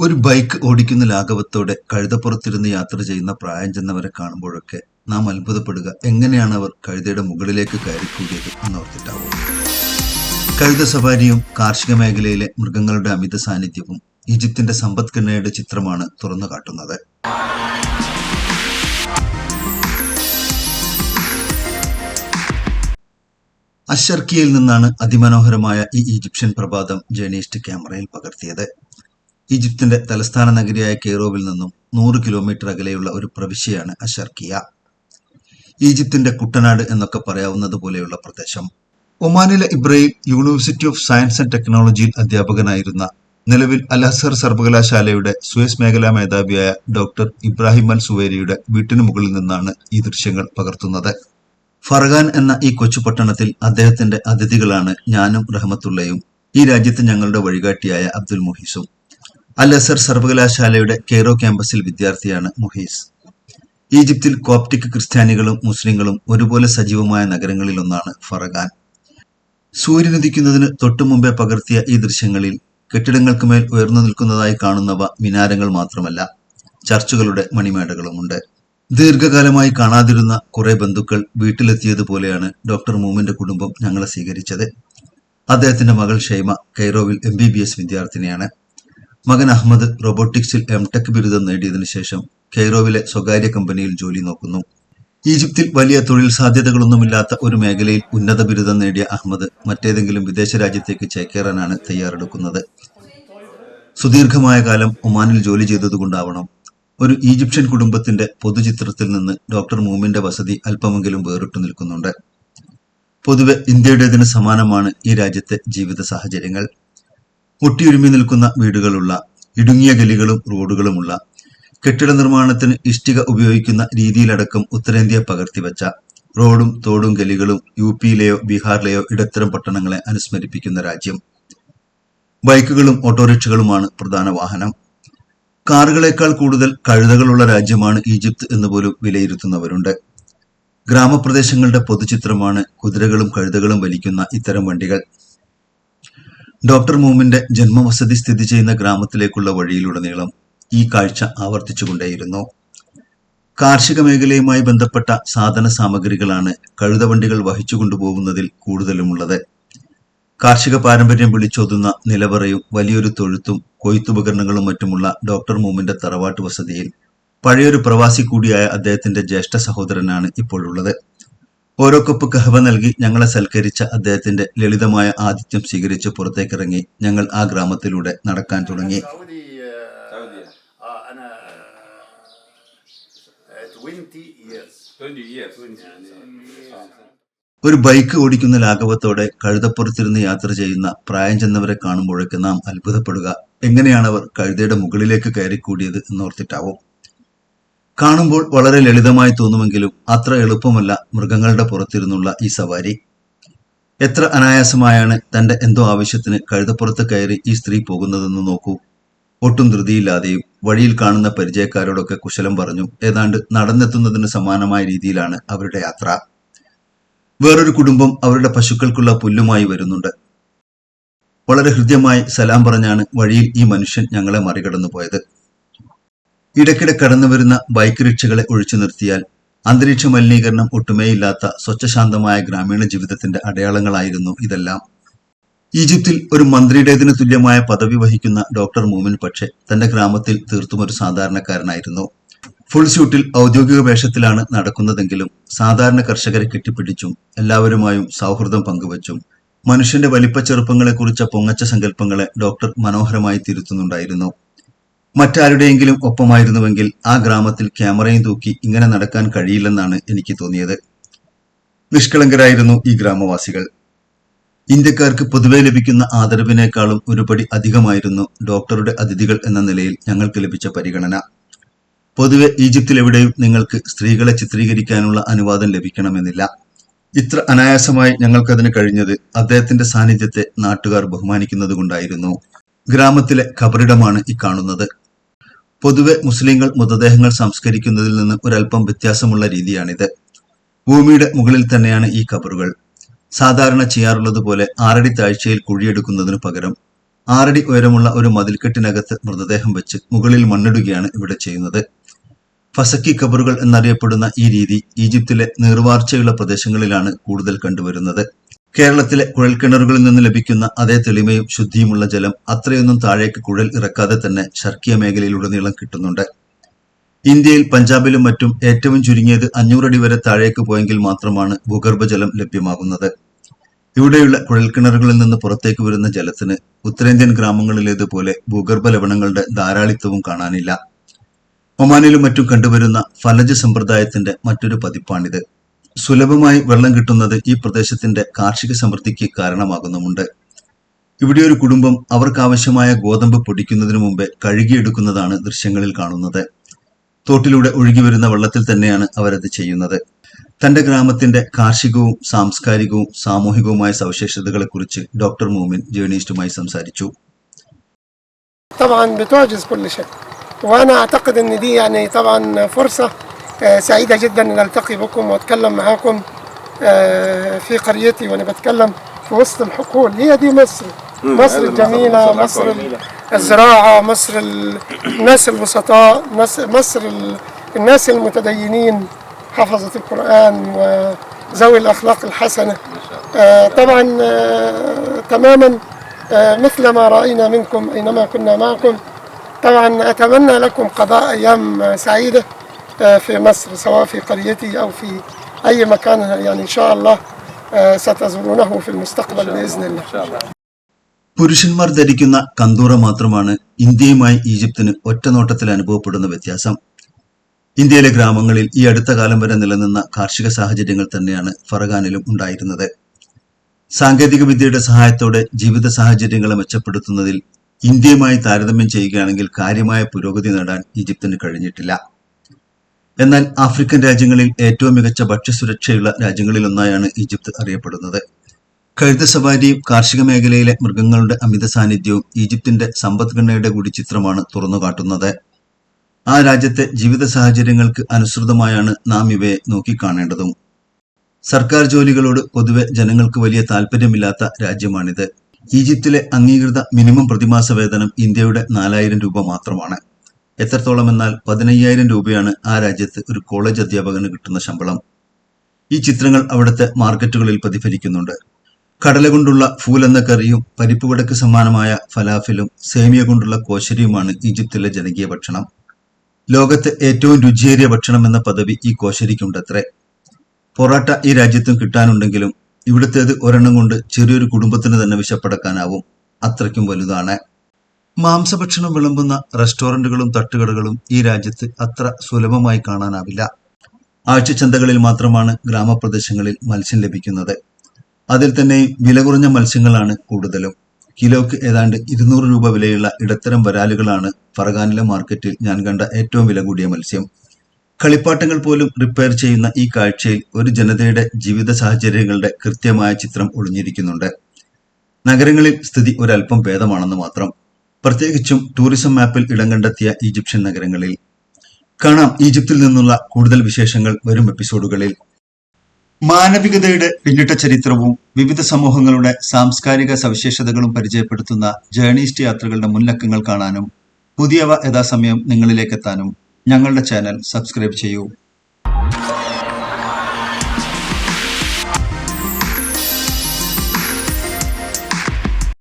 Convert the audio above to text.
ഒരു ബൈക്ക് ഓടിക്കുന്ന ലാഘവത്തോടെ കഴുതപ്പുറത്തിരുന്ന് യാത്ര ചെയ്യുന്ന പ്രായം ചെന്നവരെ കാണുമ്പോഴൊക്കെ നാം അത്ഭുതപ്പെടുക. എങ്ങനെയാണ് അവർ കഴുതയുടെ മുകളിലേക്ക് കയറിക്കൂടിയത് എന്നോർത്തിട്ടാവും. കഴുത സവാരിയും കാർഷിക മേഖലയിലെ മൃഗങ്ങളുടെ അമിത സാന്നിധ്യവും ഈജിപ്തിന്റെ സമ്പദ്ഘടനയുടെ ചിത്രമാണ് തുറന്നു കാട്ടുന്നത്. അഷർക്കിയയിൽ നിന്നാണ് അതിമനോഹരമായ ഈ ഈജിപ്ഷ്യൻ പ്രഭാതം ജേണിസ്റ്റ് ക്യാമറയിൽ പകർത്തിയത്. ഈജിപ്തിന്റെ തലസ്ഥാന നഗരിയായ കെയ്റോവിൽ നിന്നും നൂറ് കിലോമീറ്റർ അകലെയുള്ള ഒരു പ്രവിശ്യയാണ് അഷർക്കിയ ഈജിപ്തിന്റെ കുട്ടനാട് എന്നൊക്കെ പറയാവുന്നത് പോലെയുള്ള പ്രദേശം. ഒമാനിലെ Ibrahim university of science and ടെക്നോളജിയിൽ അധ്യാപകനായിരുന്ന നിലവിൽ അൽ അസർ സർവകലാശാലയുടെ സുയസ് മേഖലാ മേധാവിയായ ഡോക്ടർ ഇബ്രാഹിം അൽ സുവേരിയുടെ വീട്ടിന് മുകളിൽ നിന്നാണ് ഈ ദൃശ്യങ്ങൾ പകർത്തുന്നത്. ഫർഗാൻ എന്ന ഈ കൊച്ചു പട്ടണത്തിൽ അദ്ദേഹത്തിന്റെ അതിഥികളാണ് ഞാനും റഹമത്തുള്ളയും. ഈ രാജ്യത്ത് ഞങ്ങളുടെ വഴികാട്ടിയായ അബ്ദുൽ മുഹീസും. അൽ അസർ സർവകലാശാലയുടെ കെയ്റോ ക്യാമ്പസിൽ വിദ്യാർത്ഥിയാണ് മുഹീസ്. ഈജിപ്തിൽ കോപ്റ്റിക് ക്രിസ്ത്യാനികളും മുസ്ലിങ്ങളും ഒരുപോലെ സജീവമായ നഗരങ്ങളിലൊന്നാണ് ഫറഗാൻ. സൂര്യനുദിക്കുന്നതിന് തൊട്ടുമുമ്പേ പകർത്തിയ ഈ ദൃശ്യങ്ങളിൽ കെട്ടിടങ്ങൾക്ക് മേൽ ഉയർന്നു നിൽക്കുന്നതായി കാണുന്നവ മിനാരങ്ങൾ മാത്രമല്ല ചർച്ചുകളുടെ മണിമേടകളുമുണ്ട്. ദീർഘകാലമായി കാണാതിരുന്ന കുറെ ബന്ധുക്കൾ വീട്ടിലെത്തിയതുപോലെയാണ് ഡോക്ടർ മൂമിന്റെ കുടുംബം ഞങ്ങളെ സ്വീകരിച്ചത്. അദ്ദേഹത്തിന്റെ മകൾ ഷൈമ കൈറോവിൽ എം ബി ബി എസ് വിദ്യാർത്ഥിനിയാണ്. മകൻ അഹമ്മദ് റോബോട്ടിക്സിൽ എം ടെക് ബിരുദം നേടിയതിനു ശേഷം കെയ്റോവിലെ സ്വകാര്യ കമ്പനിയിൽ ജോലി നോക്കുന്നു. ഈജിപ്തിൽ വലിയ തൊഴിൽ സാധ്യതകളൊന്നുമില്ലാത്ത ഒരു മേഖലയിൽ ഉന്നത ബിരുദം നേടിയ അഹമ്മദ് മറ്റേതെങ്കിലും വിദേശ രാജ്യത്തേക്ക് ചേക്കേറാനാണ് തയ്യാറെടുക്കുന്നത്. സുദീർഘമായ കാലം ഒമാനിൽ ജോലി ചെയ്തതുകൊണ്ടാവണം. ഒരു ഈജിപ്ഷ്യൻ കുടുംബത്തിന്റെ പൊതുചിത്രത്തിൽ നിന്ന് ഡോക്ടർ മൂമിന്റെ വസതി അല്പമെങ്കിലും വേറിട്ടു നിൽക്കുന്നുണ്ട്. പൊതുവെ ഇന്ത്യയുടേതിന് സമാനമാണ് ഈ രാജ്യത്തെ ജീവിത സാഹചര്യങ്ങൾ. മുട്ടിയുരുമി നിൽക്കുന്ന വീടുകളുള്ള ഇടുങ്ങിയ ഗലികളും റോഡുകളുമുള്ള കെട്ടിട നിർമ്മാണത്തിന് ഇഷ്ടിക ഉപയോഗിക്കുന്ന രീതിയിലടക്കം ഉത്തരേന്ത്യ പകർത്തിവച്ച റോഡും തോടും ഗലികളും യു പിയിലെയോ ബീഹാറിലെയോ ഇടത്തരം പട്ടണങ്ങളെ അനുസ്മരിപ്പിക്കുന്ന രാജ്യം. ബൈക്കുകളും ഓട്ടോറിക്ഷകളുമാണ് പ്രധാന വാഹനം. കാറുകളേക്കാൾ കൂടുതൽ കഴുതകളുള്ള രാജ്യമാണ് ഈജിപ്ത് എന്ന് പോലും വിലയിരുത്തുന്നവരുണ്ട്. ഗ്രാമപ്രദേശങ്ങളുടെ പൊതുചിത്രമാണ് കുതിരകളും കഴുതകളും വലിക്കുന്ന ഇത്തരം വണ്ടികൾ. ഡോക്ടർ മൂമിന്റെ ജന്മവസതി സ്ഥിതി ചെയ്യുന്ന ഗ്രാമത്തിലേക്കുള്ള വഴിയിലുടനീളം ഈ കാഴ്ച ആവർത്തിച്ചുകൊണ്ടേയിരുന്നു. കാർഷിക മേഖലയുമായി ബന്ധപ്പെട്ട സാധന സാമഗ്രികളാണ് കഴുതവണ്ടികൾ വഹിച്ചു കൊണ്ടുപോകുന്നതിൽ കൂടുതലുമുള്ളത്. കാർഷിക പാരമ്പര്യം വിളിച്ചോതുന്ന നിലവറയും വലിയൊരു തൊഴുത്തും കൊയ്ത്തുപകരണങ്ങളും മറ്റുമുള്ള ഡോക്ടർ മൂമിന്റെ തറവാട്ട് വസതിയിൽ പഴയൊരു പ്രവാസി കൂടിയായ അദ്ദേഹത്തിന്റെ ജ്യേഷ്ഠ സഹോദരനാണ് ഇപ്പോഴുള്ളത്. ഓരോ കപ്പ് കഹവ നൽകി ഞങ്ങളെ സൽക്കരിച്ച അദ്ദേഹത്തിന്റെ ലളിതമായ ആതിഥ്യം സ്വീകരിച്ച് പുറത്തേക്കിറങ്ങി ഞങ്ങൾ ആ ഗ്രാമത്തിലൂടെ നടക്കാൻ തുടങ്ങി. ഒരു ബൈക്ക് ഓടിക്കുന്ന ലാഘവത്തോടെ കഴുതപ്പുറത്തിരുന്ന് യാത്ര ചെയ്യുന്ന പ്രായം ചെന്നവരെ കാണുമ്പോഴേക്ക് നാം അത്ഭുതപ്പെടുക. എങ്ങനെയാണവർ കഴുതയുടെ മുകളിലേക്ക് കയറിക്കൂടിയത് എന്നോർത്തിട്ടാവും. കാണുമ്പോൾ വളരെ ലളിതമായി തോന്നുമെങ്കിലും അത്ര എളുപ്പമല്ല മൃഗങ്ങളുടെ പുറത്തിരുന്നുള്ള ഈ സവാരി. എത്ര അനായാസമായാണ് തന്റെ എന്തോ ആവശ്യത്തിന് കഴുതപ്പുറത്ത് കയറി ഈ സ്ത്രീ പോകുന്നതെന്ന് നോക്കൂ. ഒട്ടും ധൃതിയില്ലാതെയും വഴിയിൽ കാണുന്ന പരിചയക്കാരോടൊക്കെ കുശലം പറഞ്ഞു ഏതാണ്ട് നടന്നെത്തുന്നതിന് സമാനമായ രീതിയിലാണ് അവരുടെ യാത്ര. വേറൊരു കുടുംബം അവരുടെ പശുക്കൾക്കുള്ള പുല്ലുമായി വരുന്നുണ്ട്. വളരെ ഹൃദ്യമായി സലാം പറഞ്ഞാണ് വഴിയിൽ ഈ മനുഷ്യൻ ഞങ്ങളെ മറികടന്നു പോയത് ഇടയ്ക്കിടെ കടന്നു വരുന്ന ബൈക്ക് റിക്ഷകളെ ഒഴിച്ചു നിർത്തിയാൽ അന്തരീക്ഷ മലിനീകരണം ഒട്ടുമേയില്ലാത്ത സ്വച്ഛശാന്തമായ ഗ്രാമീണ ജീവിതത്തിന്റെ അടയാളങ്ങളായിരുന്നു ഇതെല്ലാം. ഈജിപ്തിൽ ഒരു മന്ത്രിയുടേതിന് തുല്യമായ പദവി വഹിക്കുന്ന ഡോക്ടർ മൂമിൻ പക്ഷേ തന്റെ ഗ്രാമത്തിൽ തീർത്തും ഒരു സാധാരണക്കാരനായിരുന്നു. ഫുൾ സ്യൂട്ടിൽ ഔദ്യോഗിക വേഷത്തിലാണ് നടക്കുന്നതെങ്കിലും സാധാരണ കർഷകരെ കെട്ടിപ്പിടിച്ചും എല്ലാവരുമായും സൗഹൃദം പങ്കുവച്ചും മനുഷ്യന്റെ വലിപ്പ ചെറുപ്പങ്ങളെക്കുറിച്ച പൊങ്ങച്ച സങ്കല്പങ്ങളെ ഡോക്ടർ മനോഹരമായി തിരുത്തുന്നുണ്ടായിരുന്നു. മറ്റാരുടെയെങ്കിലും ഒപ്പമായിരുന്നുവെങ്കിൽ ആ ഗ്രാമത്തിൽ ക്യാമറയും തൂക്കി ഇങ്ങനെ നടക്കാൻ കഴിയില്ലെന്നാണ് എനിക്ക് തോന്നിയത്. നിഷ്കളങ്കരായിരുന്നു ഈ ഗ്രാമവാസികൾ. ഇന്ത്യക്കാർക്ക് പൊതുവെ ലഭിക്കുന്ന ആദരവിനേക്കാളും ഒരുപടി അധികമായിരുന്നു ഡോക്ടറുടെ അതിഥികൾ എന്ന നിലയിൽ ഞങ്ങൾക്ക് ലഭിച്ച പരിഗണന. പൊതുവെ ഈജിപ്തിൽ എവിടെയും നിങ്ങൾക്ക് സ്ത്രീകളെ ചിത്രീകരിക്കാനുള്ള അനുവാദം ലഭിക്കണമെന്നില്ല. ഇത്ര അനായാസമായി ഞങ്ങൾക്കതിന് കഴിഞ്ഞത് അദ്ദേഹത്തിന്റെ സാന്നിധ്യത്തെ നാട്ടുകാർ ബഹുമാനിക്കുന്നത് കൊണ്ടായിരുന്നു ഗ്രാമത്തിലെ ഖബറിടമാണ് ഈ കാണുന്നത്. പൊതുവെ മുസ്ലിങ്ങൾ മൃതദേഹങ്ങൾ സംസ്കരിക്കുന്നതിൽ നിന്ന് ഒരല്പം വ്യത്യാസമുള്ള രീതിയാണിത്. ഭൂമിയുടെ മുകളിൽ തന്നെയാണ് ഈ കബറുകൾ. സാധാരണ ചെയ്യാറുള്ളത് പോലെ ആറടി താഴ്ചയിൽ കുഴിയെടുക്കുന്നതിനു പകരം ആറടി ഉയരമുള്ള ഒരു മതിൽക്കെട്ടിനകത്ത് മൃതദേഹം വെച്ച് മുകളിൽ മണ്ണിടുകയാണ് ഇവിടെ ചെയ്യുന്നത്. ഫസക്കി കബറുകൾ എന്നറിയപ്പെടുന്ന ഈ രീതി ഈജിപ്തിലെ നീർവാർച്ചയുള്ള പ്രദേശങ്ങളിലാണ് കൂടുതൽ കണ്ടുവരുന്നത്. കേരളത്തിലെ കുഴൽക്കിണറുകളിൽ നിന്ന് ലഭിക്കുന്ന അതേ തെളിമയും ശുദ്ധിയുമുള്ള ജലം അത്രയൊന്നും താഴേക്ക് കുഴൽ ഇറക്കാതെ തന്നെ ഷർക്കിയ മേഖലയിലുടനീളം കിട്ടുന്നുണ്ട്. ഇന്ത്യയിൽ പഞ്ചാബിലും മറ്റും ഏറ്റവും ചുരുങ്ങിയത് അഞ്ഞൂറടി വരെ താഴേക്ക് പോയെങ്കിൽ മാത്രമാണ് ഭൂഗർഭജലം ലഭ്യമാകുന്നത്. ഇവിടെയുള്ള കുഴൽക്കിണറുകളിൽ നിന്ന് പുറത്തേക്ക് വരുന്ന ജലത്തിന് ഉത്തരേന്ത്യൻ ഗ്രാമങ്ങളിലേതുപോലെ ഭൂഗർഭ ലവണങ്ങളുടെ ധാരാളിത്വവും കാണാനില്ല. ഒമാനിലും മറ്റും കണ്ടുവരുന്ന ഫലജ് സമ്പ്രദായത്തിന്റെ മറ്റൊരു പതിപ്പാണിത്. സുലഭമായി വെള്ളം കിട്ടുന്നത് ഈ പ്രദേശത്തിന്റെ കാർഷിക സമൃദ്ധിക്ക് കാരണമാകുന്നുമുണ്ട് ഇവിടെ ഒരു കുടുംബം അവർക്കാവശ്യമായ ഗോതമ്പ് പൊടിക്കുന്നതിനു മുമ്പേ കഴുകിയെടുക്കുന്നതാണ് ദൃശ്യങ്ങളിൽ കാണുന്നത് തോട്ടിലൂടെ ഒഴുകിവരുന്ന വെള്ളത്തിൽ തന്നെയാണ് അവരത് ചെയ്യുന്നത് തന്റെ ഗ്രാമത്തിന്റെ കാർഷികവും സാംസ്കാരികവും സാമൂഹികവുമായ സവിശേഷതകളെക്കുറിച്ച് ഡോക്ടർ മൂമിൻ ജേർണലിസ്റ്റുമായി സംസാരിച്ചു طبعا بتعجز كل شيء وانا اعتقد ان دي يعني طبعا فرصه آه، سعيدة جدا أن ألتقي بكم وأتكلم معاكم آه، في قريتي وأنا بتكلم في وسط الحقول. هي دي مصر. مصر الجميلة مصر ال- الزراعة مصر ال- الناس البسطاء مصر ال- الناس المتدينين حفظة القرآن وذوي الأخلاق الحسنة. آه، طبعا تماما مثل ما رأينا منكم أينما كنا معكم. طبعا أتمنى لكم قضاء أيام سعيدة. في مصر سواء في قريتي أو في أي مكان يعني إن شاء الله آه، ستزورونه في المستقبل بإذن الله പുരുഷന്മാർ ധരിക്കുന്ന കന്തൂറ മാത്രമാണ് ഇന്ത്യയുമായി ഈജിപ്തിന് ഒറ്റനോട്ടത്തിൽ അനുഭവപ്പെടുന്ന വ്യത്യാസം ഇന്ത്യയിലെ ഗ്രാമങ്ങളിൽ ഈ അടുത്ത കാലം വരെ നിലനിന്ന കാർഷിക സാഹചര്യങ്ങൾ തന്നെയാണ് ഫറഗാനിലും ഉണ്ടായിരുന്നത് സാങ്കേതിക വിദ്യയുടെ സഹായത്തോടെ ജീവിത സാഹചര്യങ്ങളെ മെച്ചപ്പെടുത്തുന്നതിൽ ഇന്ത്യയുമായി താരതമ്യം ചെയ്യുകയാണെങ്കിൽ കാര്യമായ പുരോഗതി നേടാൻ ഈജിപ്തിന് കഴിഞ്ഞിട്ടില്ല എന്നാൽ ആഫ്രിക്കൻ രാജ്യങ്ങളിൽ ഏറ്റവും മികച്ച ഭക്ഷ്യസുരക്ഷയുള്ള രാജ്യങ്ങളിലൊന്നായാണ് ഈജിപ്ത് അറിയപ്പെടുന്നത്. കഴുത സവാരിയും കാർഷിക മേഖലയിലെ മൃഗങ്ങളുടെ അമിത സാന്നിധ്യവും ഈജിപ്തിന്റെ സമ്പദ്ഘടനയുടെ കൂടി ചിത്രമാണ് തുറന്നുകാട്ടുന്നത്. ആ രാജ്യത്തെ ജീവിത സാഹചര്യങ്ങൾക്ക് അനുസൃതമായാണ് നാം ഇവയെ നോക്കിക്കാണേണ്ടതും. സർക്കാർ ജോലികളോട് പൊതുവെ ജനങ്ങൾക്ക് വലിയ താല്പര്യമില്ലാത്ത രാജ്യമാണിത്. ഈജിപ്തിലെ അംഗീകൃത മിനിമം പ്രതിമാസ വേതനം ഇന്ത്യയുടെ നാലായിരം രൂപ മാത്രമാണ്. എത്രത്തോളം എന്നാൽ പതിനയ്യായിരം രൂപയാണ് ആ രാജ്യത്ത് ഒരു കോളേജ് അധ്യാപകന് കിട്ടുന്ന ശമ്പളം. ഈ ചിത്രങ്ങൾ അവിടുത്തെ മാർക്കറ്റുകളിൽ പ്രതിഫലിക്കുന്നുണ്ട്. കടല കൊണ്ടുള്ള ഫൂൽ എന്ന കറിയും പരിപ്പുവടക്ക് സമാനമായ ഫലാഫിലും സേമിയ കൊണ്ടുള്ള കോശരിയുമാണ് ഈജിപ്തിലെ ജനകീയ ഭക്ഷണം. ലോകത്തെ ഏറ്റവും രുചിയേറിയ ഭക്ഷണം എന്ന പദവി ഈ കോശരിക്കുണ്ടത്രേ. പൊറാട്ട ഈ രാജ്യത്തും കിട്ടാനുണ്ടെങ്കിലും ഇവിടുത്തേത് ഒരെണ്ണം കൊണ്ട് ചെറിയൊരു കുടുംബത്തിന് തന്നെ വിശപ്പടക്കാനാവും. അത്രയ്ക്കും വലുതാണ്. മാംസഭക്ഷണം വിളമ്പുന്ന റെസ്റ്റോറന്റുകളും തട്ടുകടകളും ഈ രാജ്യത്ത് അത്ര സുലഭമായി കാണാനാവില്ല. ആഴ്ചച്ചന്തകളിൽ മാത്രമാണ് ഗ്രാമപ്രദേശങ്ങളിൽ മത്സ്യം ലഭിക്കുന്നത്. അതിൽ തന്നെ വില കുറഞ്ഞ മത്സ്യങ്ങളാണ് കൂടുതലും. കിലോക്ക് ഏതാണ്ട് ഇരുന്നൂറ് രൂപ വിലയുള്ള ഇടത്തരം വരാലുകളാണ് ഫറഗാനിലെ മാർക്കറ്റിൽ ഞാൻ കണ്ട ഏറ്റവും വില കൂടിയ മത്സ്യം. കളിപ്പാട്ടങ്ങൾ പോലും റിപ്പയർ ചെയ്യുന്ന ഈ കാഴ്ചയിൽ ഒരു ജനതയുടെ ജീവിത സാഹചര്യങ്ങളുടെ കൃത്യമായ ചിത്രം ഒളിഞ്ഞിരിക്കുന്നുണ്ട്. നഗരങ്ങളിൽ സ്ഥിതി ഒരല്പം ഭേദമാണെന്ന് മാത്രം. പ്രത്യേകിച്ചും ടൂറിസം മാപ്പിൽ ഇടം കണ്ടെത്തിയ ഈജിപ്ഷ്യൻ നഗരങ്ങളിൽ. കാണാം ഈജിപ്തിൽ നിന്നുള്ള കൂടുതൽ വിശേഷങ്ങൾ വരും എപ്പിസോഡുകളിൽ. മാനവികതയുടെ പിന്നിട്ട ചരിത്രവും വിവിധ സമൂഹങ്ങളുടെ സാംസ്കാരിക സവിശേഷതകളും പരിചയപ്പെടുത്തുന്ന ജേണീസ്റ്റ് യാത്രകളുടെ മുൻലക്കങ്ങൾ കാണാനും പുതിയവ യഥാസമയം നിങ്ങളിലേക്കെത്താനും ഞങ്ങളുടെ ചാനൽ സബ്സ്ക്രൈബ് ചെയ്യൂ.